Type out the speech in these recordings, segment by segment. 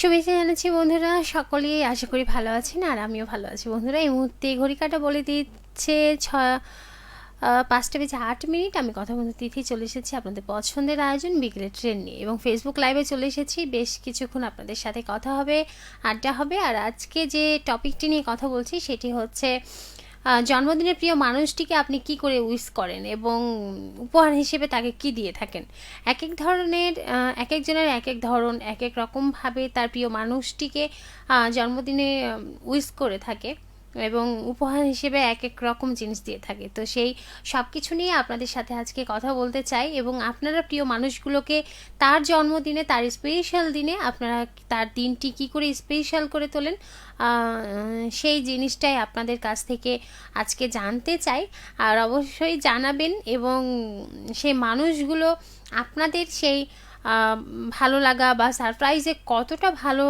শুভেচ্ছা জানাচ্ছি বন্ধুরা, সকলেই আশা করি ভালো আছেন আর আমিও ভালো আছি। বন্ধুরা, এই মুহূর্তে ঘড়ি কাটা বলে দিচ্ছে ছ পাঁচটা বেজে আট মিনিট। আমি কথা বলতে তিথি চলে এসেছি আপনাদের পছন্দের আয়োজন বিকেলের ট্রেন নিয়ে। এবং ফেসবুক লাইভে চলে এসেছি। বেশ কিছুক্ষণ আপনাদের সাথে কথা হবে, আড্ডা হবে। আর আজকে যে টপিকটি নিয়ে কথা বলছি, সেটি হচ্ছে জন্মদিনের প্রিয় মানুষটিকে আপনি কি করে উইশ করেন এবং উপহার হিসেবে তাকে কি দিয়ে থাকেন? এক এক ধরনের এক একজনের এক এক ধরন এক এক রকমভাবে তার প্রিয় মানুষটিকে জন্মদিনে উইশ করে থাকে। এবং উপহার হিসেবে এক এক রকম জিনিস দিয়ে থাকে। তো সেই সব কিছু নিয়ে আপনাদের সাথে আজকে কথা বলতে চাই এবং আপনারা প্রিয় মানুষগুলোকে তার জন্মদিনে, তার স্পেশাল দিনে আপনারা তার দিনটি কি করে স্পেশাল করে তোলেন সেই জিনিসটাই আপনাদের কাছ থেকে আজকে জানতে চাই। আর অবশ্যই জানাবেন এবং সেই মানুষগুলো আপনাদের সেই ভালো লাগা বা সারপ্রাইজে কতটা ভালো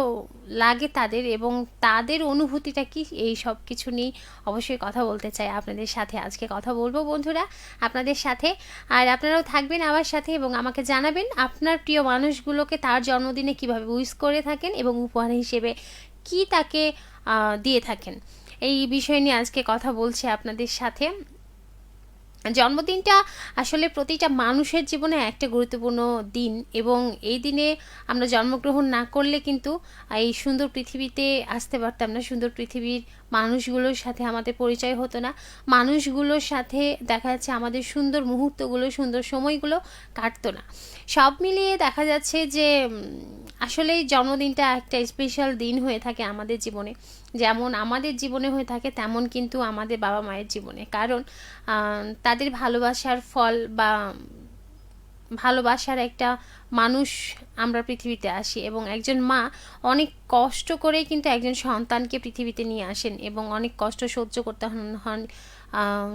লাগে তাদের এবং তাদের অনুভূতিটা কি? এই সব কিছু নিয়ে অবশ্যই কথা বলতে চাই আপনাদের সাথে আজকে কথা বলব বন্ধুরা আপনাদের সাথে। আর আপনারাও থাকবেন আমার সাথে এবং আমাকে জানাবেন আপনার প্রিয় মানুষগুলোকে তার জন্মদিনে কীভাবে উইশ করে থাকেন এবং উপহার হিসেবে কি তাকে দিয়ে থাকেন। এই বিষয় নিয়ে আজকে কথা বলছি আপনাদের সাথে। জন্মদিনটা আসলে প্রতিটা মানুষের জীবনে একটা গুরুত্বপূর্ণ দিন এবং এই দিনে আমরা জন্মগ্রহণ না করলে কিন্তু এই সুন্দর পৃথিবীতে আসতে পারতাম না। সুন্দর পৃথিবীর মানুষগুলোর সাথে আমাদের পরিচয় হতো না। মানুষগুলোর সাথে দেখা যাচ্ছে আমাদের সুন্দর মুহূর্তগুলো, সুন্দর সময়গুলো কাটতো না। সব মিলিয়ে দেখা যাচ্ছে যে আসলে জন্মদিনটা একটা স্পেশাল দিন হয়ে থাকে আমাদের জীবনে। যেমন আমাদের জীবনে হয়ে থাকে, তেমন কিন্তু আমাদের বাবা মায়ের জীবনে। কারণ তাদের ভালোবাসার ফল বা ভালোবাসার একটা মানুষ আমরা পৃথিবীতে আসি এবং একজন মা অনেক কষ্ট করে কিন্তু একজন সন্তানকে পৃথিবীতে নিয়ে আসেন এবং অনেক কষ্ট সহ্য করতে হন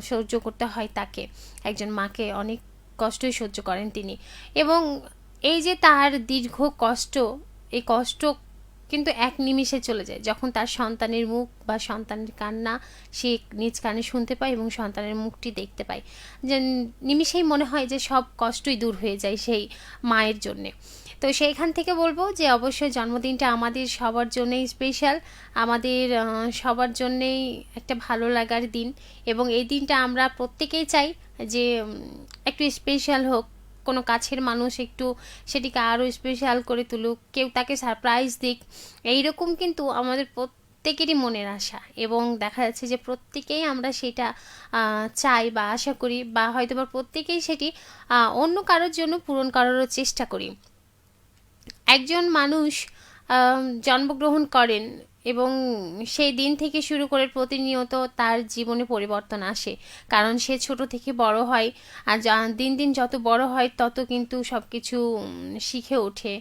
সহ্য করতে হয় তাকে। একজন মাকে অনেক কষ্টই সহ্য করেন তিনি। এবং এই যে তার দীর্ঘ কষ্ট, এই কষ্ট কিন্তু এক নিমিষে চলে যায়। যখন তার সন্তানের মুখ বা সন্তানের কান্না সে নিজ কানে শুনতে পায় এবং সন্তানের মুখটি দেখতে পায়। যে নিমিষেই মনে হয় যে সব কষ্টই দূর হয়ে যায় সেই মায়ের জন্যে। তো সেইখান থেকে বলব যে অবশ্যই জন্মদিনটা আমাদের সবার জন্যেই স্পেশাল আমাদের সবার জন্যেই একটা ভালো লাগার দিন এবং এই দিনটা আমরা প্রত্যেকেই চাই যে একটু স্পেশাল হোক কোনো কাছের মানুষ একটু সেটিকে আরও স্পেশাল করে তুলুক, কেউ তাকে সারপ্রাইজ দিক, এইরকম কিন্তু আমাদের প্রত্যেকেরই মনের আশা। এবং দেখা যাচ্ছে যে প্রত্যেকেই আমরা সেটা চাই বা আশা করি বা হয়তো বা প্রত্যেকেই সেটি অন্য কারোর জন্য পূরণ করারও চেষ্টা করি। একজন মানুষ জন্মগ্রহণ করেন এবং সেই দিন থেকে শুরু করে প্রতিনিয়ত তার জীবনে পরিবর্তন আসে। কারণ সে ছোট থেকে বড় হয় আর দিন দিন যত বড় হয় তত কিন্তু সব কিছু শিখে ওঠে।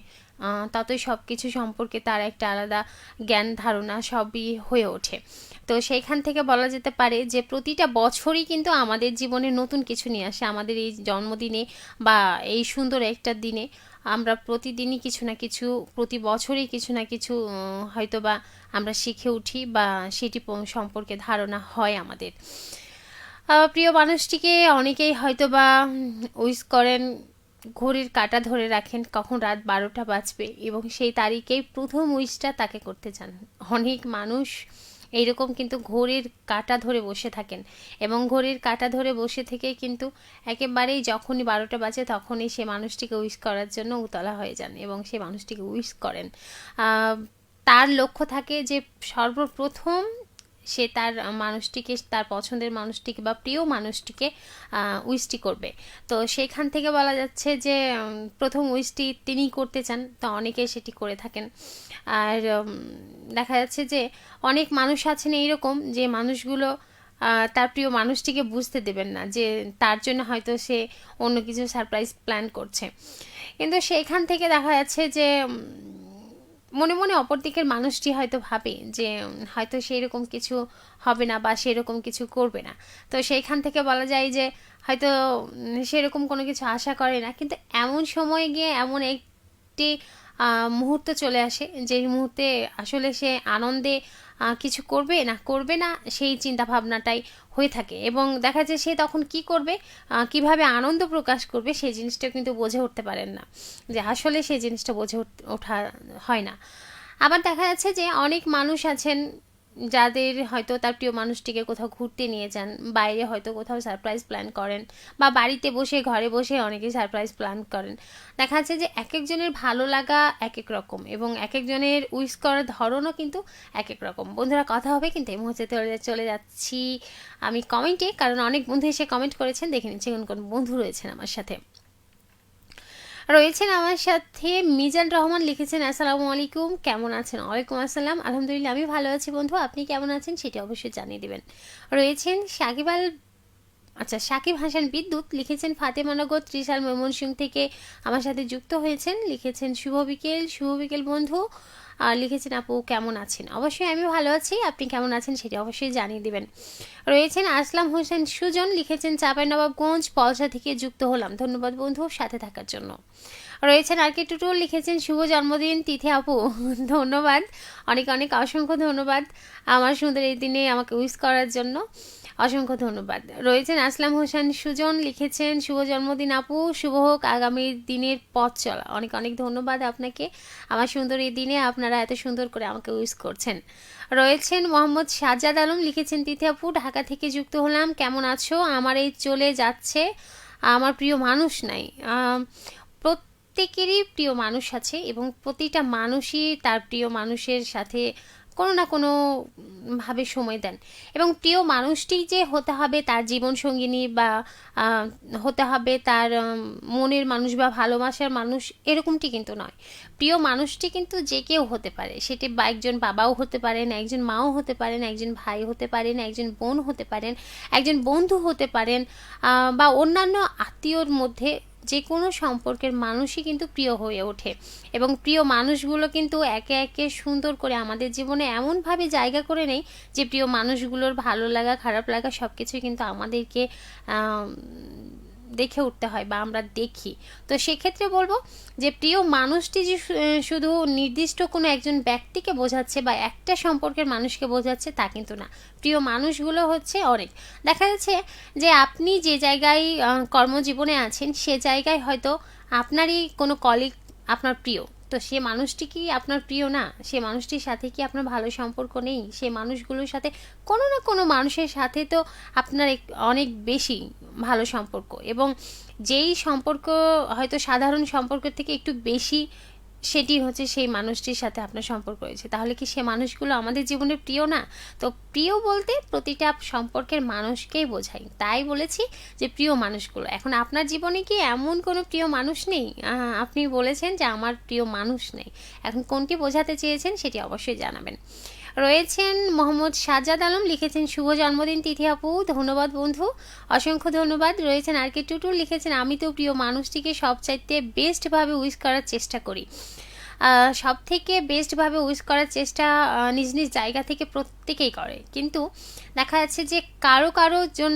ততই সব কিছু সম্পর্কে তার একটা আলাদা জ্ঞান ধারণা সবই হয়ে ওঠে। তো সেইখান থেকে বলা যেতে পারে যে প্রতিটা বছরই কিন্তু আমাদের জীবনে নতুন কিছু নিয়ে আসে। আমাদের এই জন্মদিনে বা এই সুন্দর একটা দিনে আমরা প্রতিদিনই কিছু না কিছু, প্রতি বছরই কিছু না কিছু হয়তো বা আমরা শিখে উঠি বা সেটি সম্পর্কে ধারণা হয় আমাদের। প্রিয় মানুষটিকে অনেকেই হয়তো বা উইস করেন, ঘড়ির কাঁটা ধরে রাখেন কখন রাত বারোটা বাজবে এবং সেই তারিখেই প্রথম উইসটা তাকে করতে চান। অনেক মানুষ এইরকম কিন্তু ঘড়ির কাঁটা ধরে বসে থাকেন। এবং ঘড়ির কাঁটা ধরে বসে থেকে কিন্তু একেবারেই যখনই বারোটা বাজে তখনই সে মানুষটিকে উইশ করার জন্য উতলা হয়ে যান এবং সে মানুষটিকে উইশ করেন। তার লক্ষ্য থাকে যে সর্বপ্রথম সে তার মানুষটিকে, তার পছন্দের মানুষটিকে বা প্রিয় মানুষটিকে উইসটি করবে। তো সেখান থেকে বলা যাচ্ছে যে প্রথম উইসটি তিনি করতে চান। তো অনেকে সেটি করে থাকেন। আর দেখা যাচ্ছে যে, অনেক মানুষ আছেন এইরকম যে, মানুষগুলো তার প্রিয় মানুষটিকে বুঝতে দেবেন না যে, তার জন্য হয়তো সে অন্য কিছু সারপ্রাইজ প্ল্যান করছে। কিন্তু সেইখান থেকে দেখা যাচ্ছে যে মনে মনে অপর দিকের মানুষটি হয়তো ভাবে যে হয়তো সেই রকম কিছু হবে না বা সেরকম কিছু করবে না। তো সেইখান থেকে বলা যায় যে, হয়তো সেরকম কোনো কিছু আশা করে না। কিন্তু এমন সময় গিয়ে এমন একটি মুহূর্ত চলে আসে যে মুহূর্তে আসলে সে আনন্দে কিছু করবে না করবে না, সেই চিন্তা ভাবনাটাই হয়ে থাকে। এবং দেখা যায় সে তখন কি করবে কীভাবে আনন্দ প্রকাশ করবে, সেই জিনিসটা কিন্তু বোঝে উঠতে পারেন না। যে আসলে সেই জিনিসটা বোঝে ওঠা হয় না। আবার দেখা যাচ্ছে যে অনেক মানুষ আছেন যাদের হয়তো তার প্রিয় মানুষটিকে কোথাও ঘুরতে নিয়ে যান, বাইরে হয়তো কোথাও সারপ্রাইজ প্ল্যান করেন বা বাড়িতে বসে, ঘরে বসে অনেকে সারপ্রাইজ প্ল্যান করেন। দেখা যাচ্ছে যে এক একজনের ভালো লাগা এক এক রকম এবং এক একজনের উইস করার ধরনও কিন্তু এক এক রকম। বন্ধুরা, কথা হবে কিন্তু এই মুহূর্তে চলে যাচ্ছি আমি কমেন্টে কারণ অনেক বন্ধু এসে কমেন্ট করেছেন। দেখে নিচ্ছি কোন কোন বন্ধু রয়েছেন আমার সাথে। রয়েছেন আমার সাথে মিজান রহমান লিখেছেন, আসসালামু আলাইকুম, কেমন আছেন? ওয়ালাইকুম আসসালাম। আলহামদুলিল্লাহ, আমি ভালো আছি বন্ধু, আপনি কেমন আছেন সেটি অবশ্যই জানিয়ে দেবেন। রয়েছেন সাকিব আল আচ্ছা সাকিব হাসান বিদ্যুৎ লিখেছেন ফাতেমানগর ত্রিশাল ময়মনসিং থেকে আমার সাথে যুক্ত হয়েছেন। লিখেছেন, শুভ বিকেল শুভ বিকেল বন্ধু। আর লিখেছেন, আপু, কেমন আছেন? অবশ্যই আমি ভালো আছি, আপনি কেমন আছেন সেটি অবশ্যই জানিয়ে দেবেন। রয়েছেন আসলাম হোসেন সুজন, লিখেছেন নবাবগঞ্জ, পলসা থেকে যুক্ত হলাম। ধন্যবাদ বন্ধু, সাথে থাকার জন্য। রয়েছেন আর কে টুটুল, লিখেছেন, শুভ জন্মদিন, তিথি আপু। ধন্যবাদ। অনেক অনেক অসংখ্য ধন্যবাদ আমার সুন্দর এই দিনে আমাকে উইশ করার জন্য। অসংখ্য ধন্যবাদ। রয়েছেন আসলাম হোসেন সুজন, লিখেছেন, শুভ জন্মদিন আপু, শুভ হোক আগামী দিনের পথ চলা। অনেক অনেক ধন্যবাদ আপনাকে। আমার সুন্দর এই দিনে আপনারা এত সুন্দর করে আমাকে উইস করছেন। রয়েছেন মোহাম্মদ সাজাদ আলম, লিখেছেন, তিথি ঢাকা থেকে যুক্ত হলাম। কেমন আছো? আমার এই চলে যাচ্ছে। আমার প্রিয় মানুষ নাই। প্রত্যেকেরই প্রিয় মানুষ আছে এবং প্রতিটা মানুষই তার প্রিয় মানুষের সাথে কোনো না কোনো ভাবে সময় দেন। এবং প্রিয় মানুষটি যে হতে হবে তার জীবন সঙ্গিনী বা হতে হবে তার মনের মানুষ বা ভালোবাসার মানুষ এরকমটি কিন্তু নয়। প্রিয় মানুষটি কিন্তু যে কেউ হতে পারে। সেটি বা একজন বাবাও হতে পারেন, একজন মাও হতে পারেন, একজন ভাই হতে পারেন, একজন বোন হতে পারেন, একজন বন্ধু হতে পারেন বা অন্যান্য আত্মীয়র মধ্যে যে কোনো সম্পর্কের মানুষই কিন্তু প্রিয় হয়ে ওঠে। এবং প্রিয় মানুষগুলো কিন্তু একে একে সুন্দর করে আমাদের জীবনে এমনভাবে জায়গা করে নেই যে, প্রিয় মানুষগুলোর ভালো লাগা, খারাপ লাগা সব কিছুই কিন্তু আমাদেরকে দেখে উঠতে হয় বা আমরা দেখি। তো সেক্ষেত্রে বলব যে প্রিয় মানুষটি যে শুধু নির্দিষ্ট কোনো একজন ব্যক্তিকে বোঝাচ্ছে বা একটা সম্পর্কের মানুষকে বোঝাচ্ছে তা কিন্তু না। প্রিয় মানুষগুলো হচ্ছে অনেক। দেখা যাচ্ছে যে আপনি যে জায়গায় কর্মজীবনে আছেন সে জায়গায় হয়তো আপনারই কোনো কলিগ আপনার প্রিয়। তো সে মানুষটি কি আপনার প্রিয় না? সে মানুষটির সাথে কি আপনার ভালো সম্পর্ক নেই? সে মানুষগুলোর সাথে কোনো না কোনো মানুষের সাথে তো আপনার অনেক বেশি ভালো সম্পর্ক। এবং যেই সম্পর্ক, হয়তো সাধারণ সম্পর্কের থেকে একটু বেশি, সেটি হচ্ছে সেই মানুষটির সাথে আপনার সম্পর্ক রয়েছে। তাহলে কি সে মানুষগুলো আমাদের জীবনের প্রিয় না? তো প্রিয় বলতে প্রতিটা সম্পর্কের মানুষকেই বোঝাই। তাই বলেছি যে প্রিয় মানুষগুলো। এখন আপনার জীবনে কি এমন কোনো প্রিয় মানুষ নেই? আপনি বলেছেন যে আমার প্রিয় মানুষ নেই। এখন কোনটি বোঝাতে চেয়েছেন সেটি অবশ্যই জানাবেন। রয়েছেন মোহাম্মদ সাজ্জাদ আলম, লিখেছেন শুভ জন্মদিন তিথি আপু, ধন্যবাদ বন্ধু। অসংখ্য ধন্যবাদ। রয়েছেন আর কে টুটু লিখেছেন, আমি তো প্রিয় মানুষটিকে সবচাইতে বেস্টভাবে উইশ করার চেষ্টা করি। সব থেকে বেস্টভাবে উইশ করার চেষ্টা নিজ নিজ জায়গা থেকে প্রত্যেকেই করে। কিন্তু দেখা যাচ্ছে যে কারও কারও জন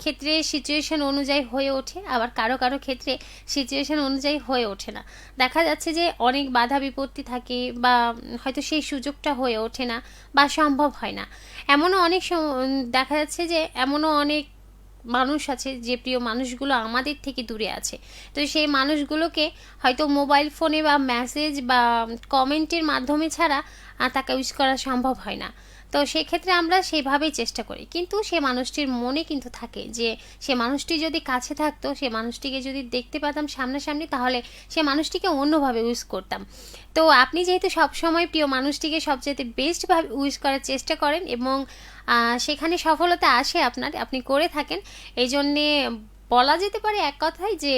ক্ষেত্রে সিচুয়েশন অনুযায়ী হয়ে ওঠে, আবার কারও কারও ক্ষেত্রে সিচুয়েশন অনুযায়ী হয়ে ওঠে না। দেখা যাচ্ছে যে অনেক বাধা বিপত্তি থাকে বা হয়তো সেই সুযোগটা হয়ে ওঠে না বা সম্ভব হয় না। এমনও অনেক দেখা যাচ্ছে যে এমনও অনেক মানুষ আছে যে প্রিয় মানুষগুলো আমাদের থেকে দূরে আছে। তো সেই মানুষগুলোকে হয়তো মোবাইল ফোনে বা মেসেজ বা কমেন্টের মাধ্যমে ছাড়া তাকে ইউজ করা সম্ভব হয় না। তো সেক্ষেত্রে আমরা সেভাবেই চেষ্টা করি। কিন্তু সে মানুষটির মনে কিন্তু থাকে যে, সে মানুষটি যদি কাছে থাকতো, সে মানুষটিকে যদি দেখতে পেতাম সামনাসামনি, তাহলে সে মানুষটিকে অন্যভাবে ইউজ করতাম। তো আপনি যেহেতু সবসময় প্রিয় মানুষটিকে সবচেয়ে বেস্টভাবে ইউজ করার চেষ্টা করেন এবং সেখানে সফলতা আসে আপনার, আপনি করে থাকেন। এই জন্যে বলা যেতে পারে এক কথায় যে,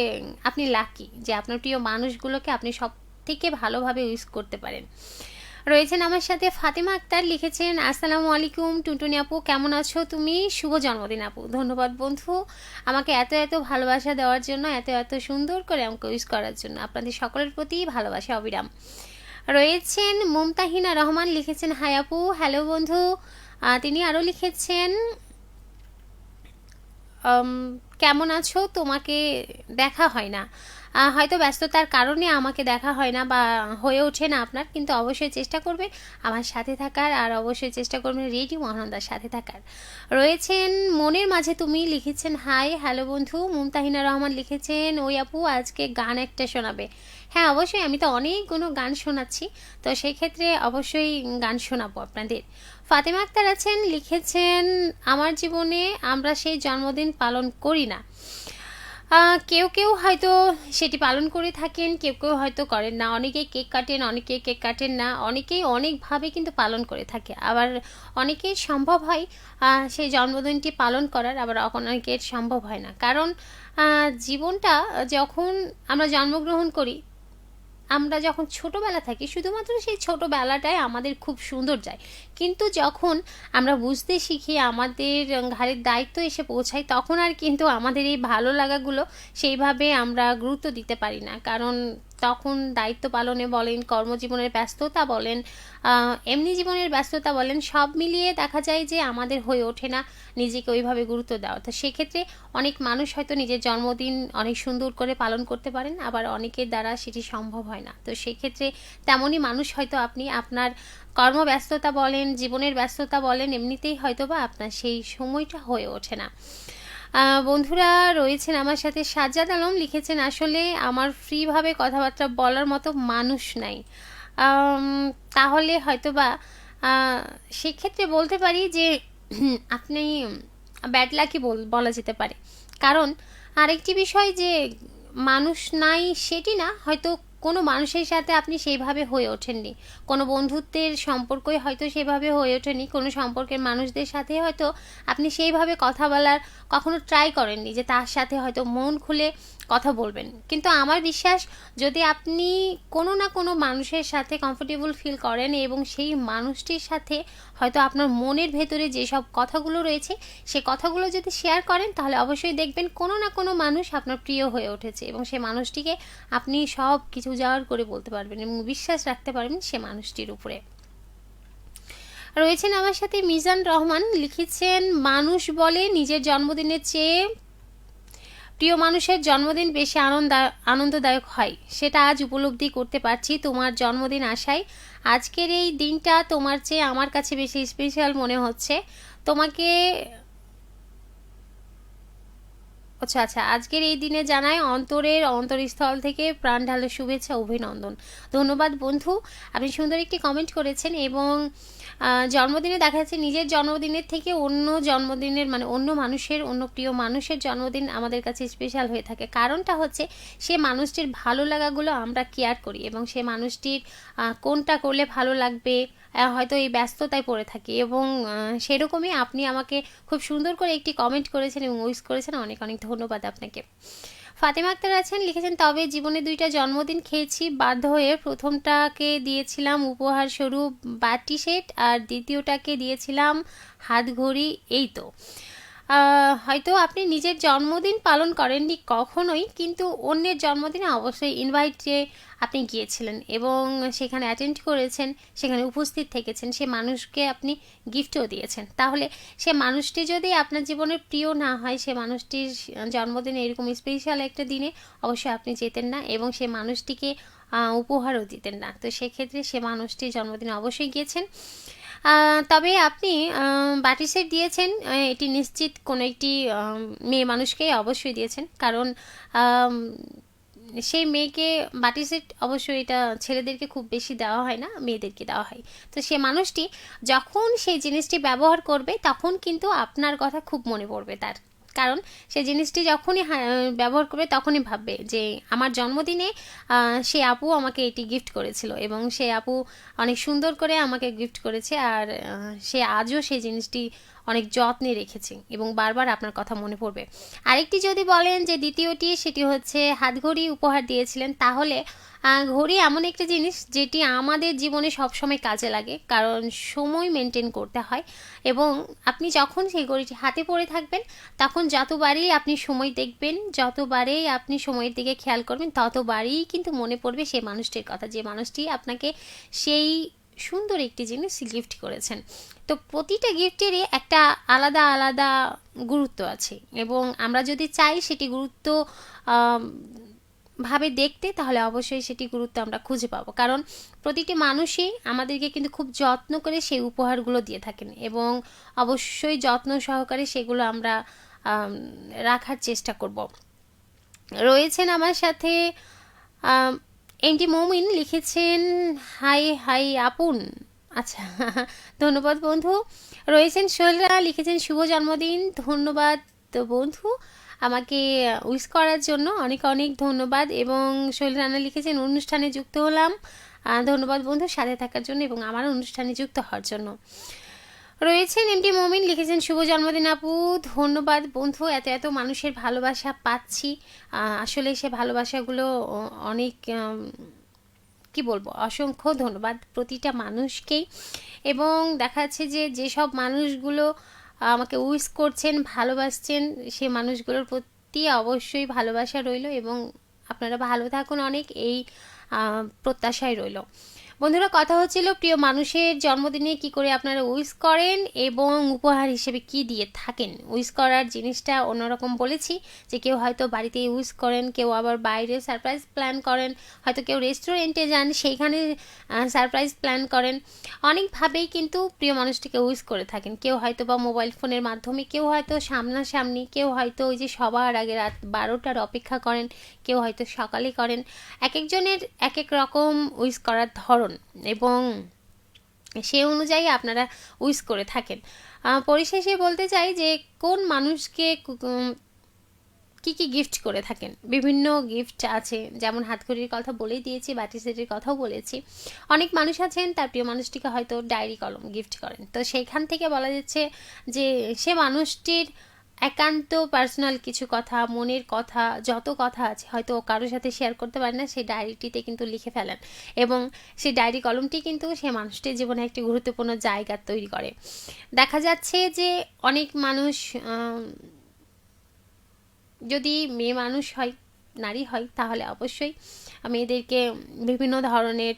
আপনি লাকি যে আপনার প্রিয় মানুষগুলোকে আপনি সব থেকে ভালোভাবে ইউজ করতে পারেন। রয়েছেন আমার সাথে ফাতেমা আক্তার লিখেছেন, আসসালামু আলাইকুম, টুনটুনি আপু, কেমন আছো তুমি? শুভ জন্মদিন আপু। ধন্যবাদ বন্ধু। আমাকে এত এত ভালোবাসা দেওয়ার জন্য, এত এত সুন্দর করে আমাকে ইউজ করার জন্য আপনাদের সকলের প্রতি ভালোবাসা অবিরাম। রয়েছেন মুমতাহিনা রহমান লিখেছেন, হাই আপু, হ্যালো বন্ধু। তিনি আরও লিখেছেন কেমন আছো? তোমাকে দেখা হয় না। হয়তো ব্যস্ততার কারণে আমাকে দেখা হয় না বা হয়ে ওঠে না আপনার, কিন্তু অবশ্যই চেষ্টা করবে আমার সাথে থাকার আর অবশ্যই চেষ্টা করবেন রেডিও মহানন্দার সাথে থাকার। রয়েছেন মনের মাঝে তুমি লিখেছেন, হাই, হ্যালো বন্ধু, মুমতাহিনা রহমান লিখেছেন, ওই আপু, আজকে গান একটা শোনাবে। হ্যাঁ অবশ্যই আমি তো অনেকগুলো গান শোনাচ্ছি, তো সেই ক্ষেত্রে অবশ্যই গান শোনাবো আপনাদের। ফাতেমা আক্তার আছেন, লিখেছেন, আমার জীবনে আমরা সেই জন্মদিন পালন করি না। কেউ কেউ হয়তো সেটি পালন করে থাকেন, কেউ কেউ হয়তো করেন না। অনেকেই কেক কাটেন অনেকে কেক কাটেন না। অনেকেই অনেকভাবে কিন্তু পালন করে থাকে। আবার অনেকেই সম্ভব হয় সেই জন্মদিনটি পালন করার, আবার অনেকের সম্ভব হয় না। কারণ জীবনটা যখন আমরা জন্মগ্রহণ করি আমরা যখন ছোটোবেলা থাকি, শুধুমাত্র সেই ছোটোবেলাটাই আমাদের খুব সুন্দর যায়। কিন্তু যখন আমরা বুঝতে শিখি আমাদের ঘাড়ের দায়িত্ব এসে পৌঁছায়, তখন আর কিন্তু আমাদের এই ভালো লাগাগুলো সেইভাবে আমরা গুরুত্ব দিতে পারি না। কারণ তখন দায়িত্ব পালনে বলেন, কর্মজীবনের ব্যস্ততা বলেন এমনি জীবনের ব্যস্ততা বলেন, সব মিলিয়ে দেখা যায় যে আমাদের হয়ে ওঠে না নিজেকে ওইভাবে গুরুত্ব দেওয়া। তো সেক্ষেত্রে অনেক মানুষ হয়তো নিজের জন্মদিন অনেক সুন্দর করে পালন করতে পারেন, আবার অনেকের দ্বারা সেটি সম্ভব হয় না। তো সেক্ষেত্রে তেমনই মানুষ হয়তো আপনি আপনার কর্মব্যস্ততা বলেন, জীবনের ব্যস্ততা বলেন, এমনিতেই হয়তো বা আপনার সেই সময়টা হয়ে ওঠে না। বন্ধুরা রয়েছেন আমার সাথে সাজ্জাদ আলম, লিখেছেন, আসলে আমার ফ্রিভাবে কথাবার্তা বলার মতো মানুষ নাই। তাহলে হয়তোবা সেক্ষেত্রে বলতে পারি যে, আপনি ব্যাড লাকি বলা যেতে পারে। কারণ আরেকটি বিষয় যে, মানুষ নাই সেটি না, হয়তো কোনো মানুষের সাথে আপনি সেইভাবে হয়ে ওঠেননি। কোনো বন্ধুত্বের সম্পর্কই হয়তো সেভাবে হয়ে ওঠেনি, কোনো সম্পর্কের মানুষদের সাথে হয়তো আপনি সেইভাবে কথা বলার কখনো ট্রাই করেননি যে তার সাথে হয়তো মন খুলে কথা বলবেন। কিন্তু আমার বিশ্বাস, যদি আপনি কোনো না কোনো মানুষের সাথে কমফোর্টেবল ফিল করেন এবং সেই মানুষটির সাথে হয়তো আপনার মনের ভেতরে যেসব কথাগুলো রয়েছে, সে কথাগুলো যদি শেয়ার করেন, তাহলে অবশ্যই দেখবেন কোনো না কোনো মানুষ আপনার প্রিয় হয়ে উঠেছে এবং সে মানুষটিকে আপনি সব কিছু যাওয়ার করে বলতে পারবেন এবং বিশ্বাস রাখতে পারবেন সে মানুষটির উপরে। রয়েছেন আমার সাথে মিজান রহমান, লিখেছেন, মানুষ বলে নিজের জন্মদিনের চেয়ে প্রিয় মানুষের জন্মদিন বেশি আনন্দ, আনন্দদায়ক হয়। সেটা আজ উপলব্ধি করতে পারছি তোমার জন্মদিন আসায় আজকের এই দিনটা তোমার চেয়ে আমার কাছে বেশি স্পেশাল মনে হচ্ছে। তোমাকে আচ্ছা আচ্ছা আজকের এই দিনে জানাই অন্তরের অন্তরস্থল থেকে প্রাণ ঢালো শুভেচ্ছা, অভিনন্দন। ধন্যবাদ বন্ধু, আপনি সুন্দর একটি কমেন্ট করেছেন এবং জন্মদিনে দেখা যাচ্ছে নিজের জন্মদিনের থেকে অন্য জন্মদিনের মানে অন্য মানুষের, অন্য প্রিয় মানুষের জন্মদিন আমাদের কাছে স্পেশাল হয়ে থাকে। কারণটা হচ্ছে সে মানুষটির ভালো লাগাগুলো আমরা কেয়ার করি এবং সে মানুষটির কোনটা করলে ভালো লাগবে হয়তো এই ব্যস্ততায় পড়ে থাকি এবং সেরকমই আপনি আমাকে খুব সুন্দর করে একটি কমেন্ট করেছেন এবং উইস করেছেন। অনেক অনেক ধন্যবাদ আপনাকে। ফাতেমা আক্তার আছেন, লিখেছেন, তবে জীবনে দুইটা জন্মদিন খেয়েছি। বাধ্য হয়ে প্রথমটাকে দিয়েছিলাম উপহার স্বরূপ বাটি সেট আর দ্বিতীয়টাকে দিয়েছিলাম হাত ঘড়ি এই তো। হয়তো আপনি নিজের জন্মদিন পালন করেননি কখনোই, কিন্তু অন্যের জন্মদিনে অবশ্যই ইনভাইটে আপনি গিয়েছিলেন এবং সেখানে অ্যাটেন্ড করেছেন, সেখানে উপস্থিত থেকেছেন, সে মানুষকে আপনি গিফটও দিয়েছেন। তাহলে সে মানুষটি যদি আপনার জীবনের প্রিয় না হয়, সে মানুষটির জন্মদিনে এরকম স্পেশাল একটা দিনে অবশ্যই আপনি যেতেন না এবং সে মানুষটিকে উপহারও দিতেন না। তো সেক্ষেত্রে সে মানুষটির জন্মদিনে অবশ্যই গিয়েছেন। তবে আপনি বাটি সেট দিয়েছেন এটি নিশ্চিত কোনো একটি মেয়ে মানুষকেই অবশ্যই দিয়েছেন। কারণ সেই মেয়েকে বাটি সেট অবশ্যই এটা ছেলেদেরকে খুব বেশি দেওয়া হয় না, মেয়েদেরকে দেওয়া হয়। তো সে মানুষটি যখন সেই জিনিসটি ব্যবহার করবে, তখন কিন্তু আপনার কথা খুব মনে পড়বে তার। কারণ সে জিনিসটি যখনই ব্যবহার করবে তখনই ভাববে যে আমার জন্মদিনে সে আপু আমাকে এটি গিফট করেছিল এবং সে আপু অনেক সুন্দর করে আমাকে গিফট করেছে আর সে আজও সেই জিনিসটি অনেক যত্নে রেখেছে এবং বারবার আপনার কথা মনে পড়বে। আরেকটি যদি বলেন যে দ্বিতীয়টি, সেটি হচ্ছে হাতঘড়ি উপহার দিয়েছিলেন, তাহলে ঘড়ি এমন একটা জিনিস যেটি আমাদের জীবনে সবসময় কাজে লাগে, কারণ সময় মেনটেন করতে হয় এবং আপনি যখন সেই ঘড়িটি হাতে পড়ে থাকবেন, তখন যতবারই আপনি সময় দেখবেন, যতবারেই আপনি সময়ের দিকে খেয়াল করবেন, ততবারই কিন্তু মনে পড়বে সেই মানুষটির কথা, যে মানুষটি আপনাকে সেই সুন্দর একটি জিনিস গিফট করেছেন। তো প্রতিটা গিফটেরই একটা আলাদা আলাদা গুরুত্ব আছে এবং আমরা যদি চাই সেটি গুরুত্ব ভাবে দেখতে তাহলে অবশ্যই সেটি গুরুত্ব আমরা খুঁজে পাবো। কারণ প্রতিটি মানুষই আমাদেরকে কিন্তু খুব যত্ন করে সেই উপহারগুলো দিয়ে থাকেন এবং অবশ্যই যত্ন সহকারে সেগুলো আমরা রাখার চেষ্টা করব। রয়েছেন আমার সাথে এমটি মমিন লিখেছেন, হাই হাই, আপুন। আচ্ছা ধন্যবাদ বন্ধু। রয়েছেন শৈলরা লিখেছেন, শুভ জন্মদিন। ধন্যবাদ বন্ধু। আমাকে উইস করার জন্য অনেক অনেক ধন্যবাদ এবং শৈল রানা লিখেছেন, অনুষ্ঠানে যুক্ত হলাম। ধন্যবাদ বন্ধু, সাথে থাকার জন্য এবং আমার অনুষ্ঠানে যুক্ত হওয়ার জন্য। রয়েছেন এমটি মমিন, লিখেছেন, শুভ জন্মদিন আপু, ধন্যবাদ বন্ধু, এত এত মানুষের ভালোবাসা পাচ্ছি। আসলে সে ভালোবাসাগুলো অনেক কি বলব, অসংখ্য ধন্যবাদ প্রতিটা মানুষকেই। এবং দেখা যাচ্ছে যে, যেসব মানুষগুলো আমাকে উইস করছেন, ভালোবাসছেন, সে মানুষগুলোর প্রতি অবশ্যই ভালোবাসা রইল এবং আপনারা ভালো থাকুন অনেক, এই প্রত্যাশায় রইল। বন্ধুরা, কথা হচ্ছিল প্রিয় মানুষের জন্মদিনে কি করে আপনারা উইস করেন এবং উপহার হিসেবে কি দিয়ে থাকেন। উইস করার জিনিসটা অন্যরকম বলেছি যে কেউ হয়তো বাড়িতে উইস করেন, কেউ আবার বাইরে সারপ্রাইজ প্ল্যান করেন, হয়তো কেউ রেস্টুরেন্টে যান, সেইখানে সারপ্রাইজ প্ল্যান করেন। অনেকভাবেই কিন্তু প্রিয় মানুষটিকে উইস করে থাকেন। কেউ হয়তো বা মোবাইল ফোনের মাধ্যমে, কেউ হয়তো সামনাসামনি, কেউ হয়তো ওই যে সবার আগে রাত বারোটার অপেক্ষা করেন কেউ হয়তো সকালে করেন। এক একজনের এক এক রকম উইস করার ধরন এবং সে অনুযায়ী আপনারা উইস করে থাকেন। পরিশেষে বলতে চাই যে কোন মানুষকে কি কি গিফট করে থাকেন? বিভিন্ন গিফট আছে, যেমন হাতঘড়ির কথা বলেই দিয়েছি বাটি সেটের কথাও বলেছি। অনেক মানুষ আছেন, তার প্রিয় মানুষটিকে হয়তো ডায়েরি কলম গিফট করেন। তো সেইখান থেকে বলা যাচ্ছে যে সে মানুষটির একান্ত পার্সোনাল কিছু কথা, মনের কথা, যত কথা আছে, হয়তো কারোর সাথে শেয়ার করতে পারে না, সেই ডায়েরিটিতে কিন্তু লিখে ফেলেন। এবং সেই ডায়েরি কলমটি কিন্তু সে মানুষটির জীবনে একটি গুরুত্বপূর্ণ জায়গা তৈরি করে। দেখা যাচ্ছে যে অনেক মানুষ যদি মেয়ে মানুষ হয়, নারী হয়, তাহলে অবশ্যই মেয়েদেরকে বিভিন্ন ধরনের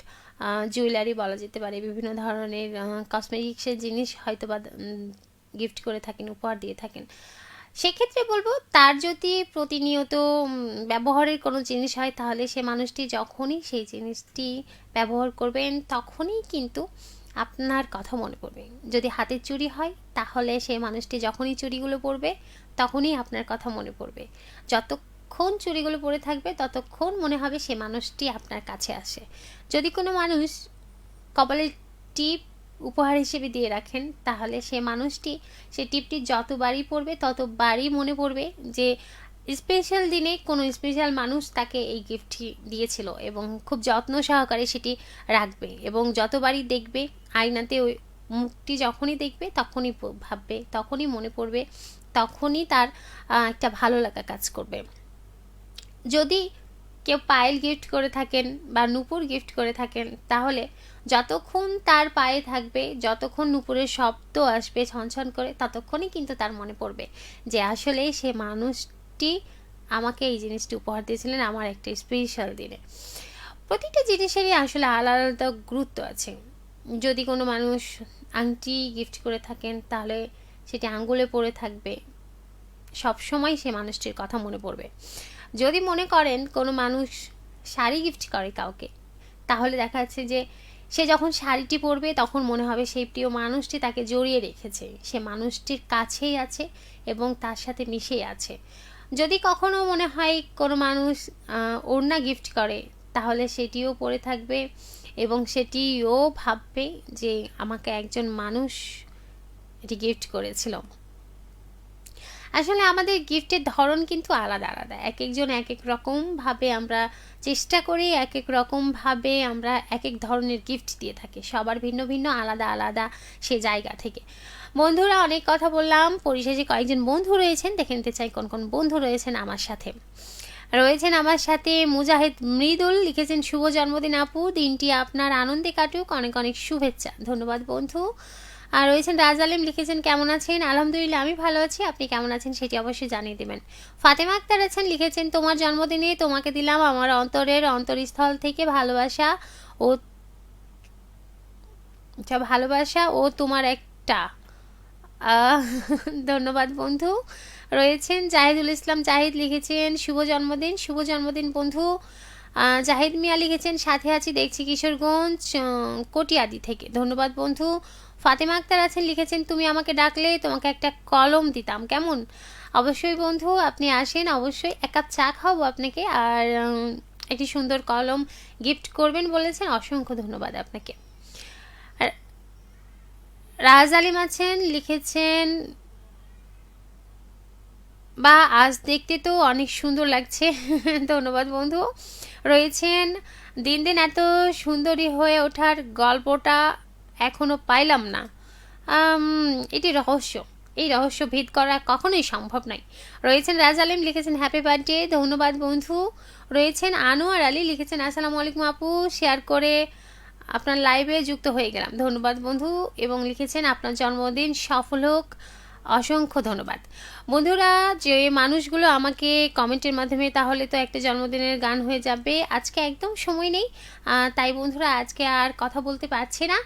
জুয়েলারি বলা যেতে পারে, বিভিন্ন ধরনের কসমেটিক্সের জিনিস হয়তো বা গিফট করে থাকেন, উপহার দিয়ে থাকেন। সেক্ষেত্রে বলব, তার যদি প্রতিনিয়ত ব্যবহারের কোনো জিনিস হয়, তাহলে সে মানুষটি যখনই সেই জিনিসটি ব্যবহার করবেন, তখনই কিন্তু আপনার কথা মনে পড়বে। যদি হাতের চুরি হয়, তাহলে সেই মানুষটি যখনই চুরিগুলো পড়বে তখনই আপনার কথা মনে পড়বে। যতক্ষণ চুরিগুলো পড়ে থাকবে, ততক্ষণ মনে হবে সে মানুষটি আপনার কাছে আসে। যদি কোনো মানুষ কপালের টিপ উপহার হিসেবে দিয়ে রাখেন, তাহলে সে মানুষটি, সে টিপটি যতবারই পড়বে ততবারই মনে পড়বে যে স্পেশাল দিনে কোনো স্পেশাল মানুষ তাকে এই গিফটটি দিয়েছিল এবং খুব যত্ন সহকারে সেটি রাখবে এবং যতবারই দেখবে, আয়নাতে ওই মুখটি যখনই দেখবে, তখনই ভাববে, তখনই মনে পড়বে, তখনই তার একটা ভালো লাগা কাজ করবে। যদি কেউ পায়েল গিফট করে থাকেন বা নুপুর গিফট করে থাকেন, তাহলে যতক্ষণ তার পায়ে থাকবে, যতক্ষণ নুপুরের শব্দ আসবে ছনছন করে, ততক্ষণই কিন্তু তার মনে পড়বে যে আসলে সে মানুষটি আমাকে এই জিনিসটি উপহার দিয়েছিলেন আমার একটা স্পেশাল দিনে। প্রতিটা জিনিসেরই আসলে আলাদা আলাদা গুরুত্ব আছে। যদি কোনো মানুষ আংটি গিফট করে থাকেন, তাহলে সেটি আঙ্গুলে পড়ে থাকবে। সব সময় সে মানুষটির কথা মনে পড়বে। যদি মনে করেন কোনো মানুষ শাড়ি গিফট করে কাউকে, তাহলে দেখা যাচ্ছে যে সে যখন শাড়িটি পরবে, তখন মনে হবে সেই প্রিয় মানুষটি তাকে জড়িয়ে রেখেছে। সে মানুষটির কাছেই আছে এবং তার সাথে মিশেই আছে। যদি কখনো মনে হয় কোনো মানুষ ওড়না গিফট করে, তাহলে সেটিও পরে থাকবে এবং সেটিও ভাববে যে আমাকে একজন মানুষ এটি গিফট করেছিল। আসলে আমাদের গিফটের ধরন কিন্তু আলাদা আলাদা। এক একজন এক এক রকমভাবে আমরা চেষ্টা করি এক এক রকমভাবে আমরা এক এক ধরনের গিফট দিয়ে থাকি। সবার ভিন্ন ভিন্ন, আলাদা আলাদা সে জায়গা থেকে। বন্ধুরা, অনেক কথা বললাম। পরিশেষে কয়েকজন বন্ধু রয়েছেন। দেখে নিতে চাই কোন কোন বন্ধু রয়েছেন আমার সাথে। রয়েছেন আমার সাথে মুজাহিদ মৃদুল। লিখেছেন, শুভ জন্মদিন আপু। দিনটি আপনার আনন্দে কাটুক। অনেক অনেক শুভেচ্ছা। ধন্যবাদ বন্ধু। আর রয়েছেন রাজ আলিম, লিখেছেন, কেমন আছেন? আলহামদুলিল্লাহ, আমি ভালো আছি। আপনি কেমন আছেন সেটি অবশ্যই জানিয়ে দেবেন। ফাতেমা আক্তার আছেন, লিখেছেন, তোমার জন্মদিনে তোমাকে দিলাম আমার অন্তরের অন্তরস্থল থেকে ভালোবাসা ও আচ্ছা ভালোবাসা ও তোমার একটা। ধন্যবাদ বন্ধু। রয়েছেন জাহিদুল ইসলাম জাহিদ, লিখেছেন, শুভ জন্মদিন শুভ জন্মদিন বন্ধু। জাহিদ মিয়া লিখেছেন, সাথে আছি, দেখছি কিশোরগঞ্জ কটিয়াদি থেকে। ধন্যবাদ বন্ধু। ফাতেমা আক্তার আছেন, লিখেছেন, তুমি আমাকে ডাকলে তোমাকে একটা কলম দিতাম। কেমন? অবশ্যই বন্ধু, আপনি আসেন, অবশ্যই এক কাপ চা খাওয়াবো আপনাকে। আর একটি সুন্দর কলম গিফট করবেন বলেছেন, অসংখ্য ধন্যবাদ আপনাকে। রাজ আলিম আছেন, লিখেছেন, বা, আজ দেখতে তো অনেক সুন্দর লাগছে। ধন্যবাদ বন্ধু। রয়েছেন। দিন দিন এত সুন্দরী হয়ে ওঠার গল্পটা এখনও পাইলাম না। এটি রহস্য। এই রহস্য ভেদ করা কখনোই সম্ভব নয়। রয়েছেন রাজ আলিম, লিখেছেন হ্যাপি বার্থডে ধন্যবাদ বন্ধু। রয়েছেন আনোয়ার আলী, লিখেছেন আসসালামু আলাইকুম আপু, শেয়ার করে আপনার লাইভে যুক্ত হয়ে গেলাম। ধন্যবাদ বন্ধু। এবং লিখেছেন, আপনার জন্মদিন সফল হোক। অসংখ্য ধন্যবাদ। বন্ধুরা, যে মানুষগুলো আমাকে কমেন্টের মাধ্যমে তাহলে তো একটা জন্মদিনের গান হয়ে যাবে, আজকে একদম সময় নেই। তাই বন্ধুরা, আজকে আর কথা বলতে পারছি না।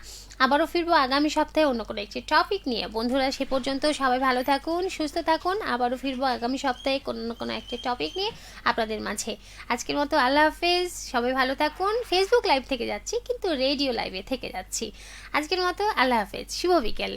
আবারও ফিরবো আগামী সপ্তাহে অন্য কোনো একটি টপিক নিয়ে। বন্ধুরা, সে পর্যন্ত সবাই ভালো থাকুন, সুস্থ থাকুন। আবারও ফিরবো আগামী সপ্তাহে কোনো না কোনো একটি টপিক নিয়ে আপনাদের মাঝে। আজকের মতো আল্লাহ হাফেজ। সবাই ভালো থাকুন। ফেসবুক লাইভ থেকে যাচ্ছি, কিন্তু রেডিও লাইভে থেকে যাচ্ছি। আজকের মতো আল্লাহ হাফেজ। শুভ বিকেল।